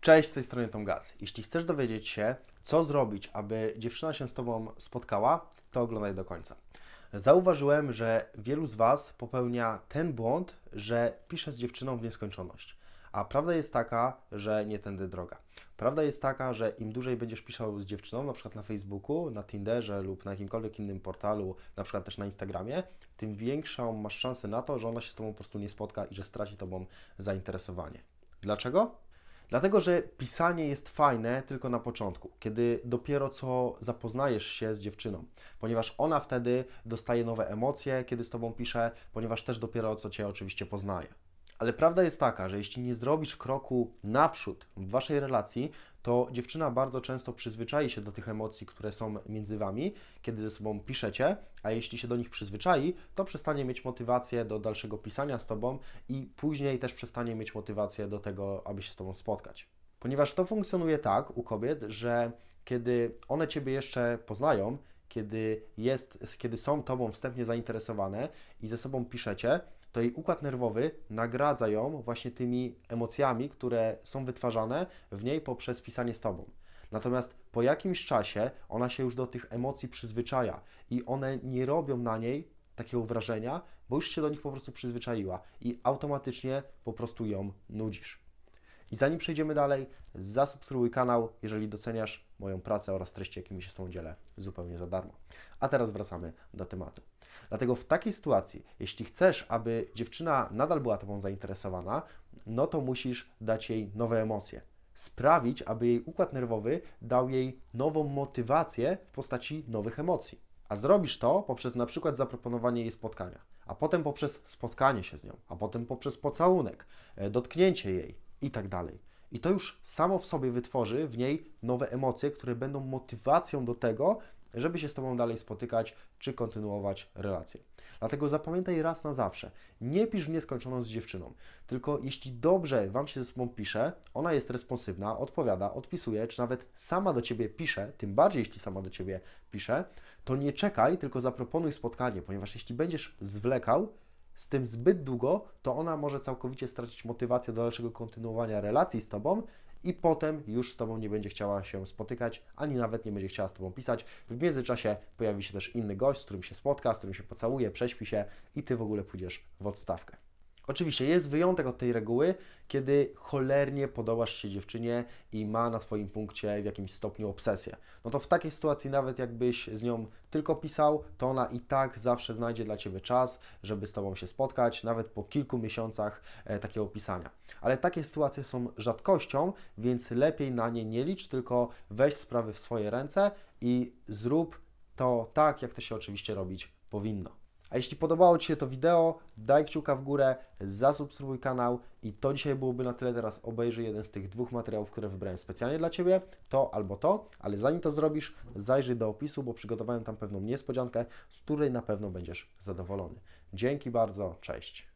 Cześć, z tej strony Tom Gac. Jeśli chcesz dowiedzieć się, co zrobić, aby dziewczyna się z Tobą spotkała, to oglądaj do końca. Zauważyłem, że wielu z Was popełnia ten błąd, że pisze z dziewczyną w nieskończoność. A prawda jest taka, że nie tędy droga. Prawda jest taka, że im dłużej będziesz pisał z dziewczyną, na przykład na Facebooku, na Tinderze lub na jakimkolwiek innym portalu, na przykład też na Instagramie, tym większą masz szansę na to, że ona się z Tobą po prostu nie spotka i że straci Tobą zainteresowanie. Dlaczego? Dlatego, że pisanie jest fajne tylko na początku, kiedy dopiero co zapoznajesz się z dziewczyną, ponieważ ona wtedy dostaje nowe emocje, kiedy z Tobą pisze, ponieważ też dopiero co Cię oczywiście poznaje. Ale prawda jest taka, że jeśli nie zrobisz kroku naprzód w Waszej relacji, to dziewczyna bardzo często przyzwyczai się do tych emocji, które są między Wami, kiedy ze sobą piszecie, a jeśli się do nich przyzwyczai, to przestanie mieć motywację do dalszego pisania z Tobą i później też przestanie mieć motywację do tego, aby się z Tobą spotkać. Ponieważ to funkcjonuje tak u kobiet, że kiedy one Ciebie jeszcze poznają, kiedy, jest, kiedy są Tobą wstępnie zainteresowane i ze sobą piszecie, to jej układ nerwowy nagradza ją właśnie tymi emocjami, które są wytwarzane w niej poprzez pisanie z Tobą. Natomiast po jakimś czasie ona się już do tych emocji przyzwyczaja i one nie robią na niej takiego wrażenia, bo już się do nich po prostu przyzwyczaiła i automatycznie po prostu ją nudzisz. I zanim przejdziemy dalej, zasubskrybuj kanał, jeżeli doceniasz moją pracę oraz treści, jakimi się z Tobą dzielę zupełnie za darmo. A teraz wracamy do tematu. Dlatego w takiej sytuacji, jeśli chcesz, aby dziewczyna nadal była Tobą zainteresowana, no to musisz dać jej nowe emocje. Sprawić, aby jej układ nerwowy dał jej nową motywację w postaci nowych emocji. A zrobisz to poprzez na przykład zaproponowanie jej spotkania, a potem poprzez spotkanie się z nią, a potem poprzez pocałunek, e, dotknięcie jej i tak dalej. I to już samo w sobie wytworzy w niej nowe emocje, które będą motywacją do tego, żeby się z Tobą dalej spotykać czy kontynuować relację. Dlatego zapamiętaj raz na zawsze, nie pisz w nieskończoną z dziewczyną, tylko jeśli dobrze Wam się ze sobą pisze, ona jest responsywna, odpowiada, odpisuje, czy nawet sama do Ciebie pisze, tym bardziej jeśli sama do Ciebie pisze, to nie czekaj, tylko zaproponuj spotkanie, ponieważ jeśli będziesz zwlekał, z tym zbyt długo, to ona może całkowicie stracić motywację do dalszego kontynuowania relacji z Tobą i potem już z Tobą nie będzie chciała się spotykać, ani nawet nie będzie chciała z Tobą pisać. W międzyczasie pojawi się też inny gość, z którym się spotka, z którym się pocałuje, prześpi się i Ty w ogóle pójdziesz w odstawkę. Oczywiście jest wyjątek od tej reguły, kiedy cholernie podobasz się dziewczynie i ma na Twoim punkcie w jakimś stopniu obsesję. No to w takiej sytuacji, nawet jakbyś z nią tylko pisał, to ona i tak zawsze znajdzie dla Ciebie czas, żeby z Tobą się spotkać, nawet po kilku miesiącach e, takiego pisania. Ale takie sytuacje są rzadkością, więc lepiej na nie nie licz, tylko weź sprawy w swoje ręce i zrób to tak, jak to się oczywiście robić powinno. A jeśli podobało Ci się to wideo, daj kciuka w górę, zasubskrybuj kanał i to dzisiaj byłoby na tyle. Teraz obejrzyj jeden z tych dwóch materiałów, które wybrałem specjalnie dla Ciebie, to albo to, ale zanim to zrobisz, zajrzyj do opisu, bo przygotowałem tam pewną niespodziankę, z której na pewno będziesz zadowolony. Dzięki bardzo, cześć.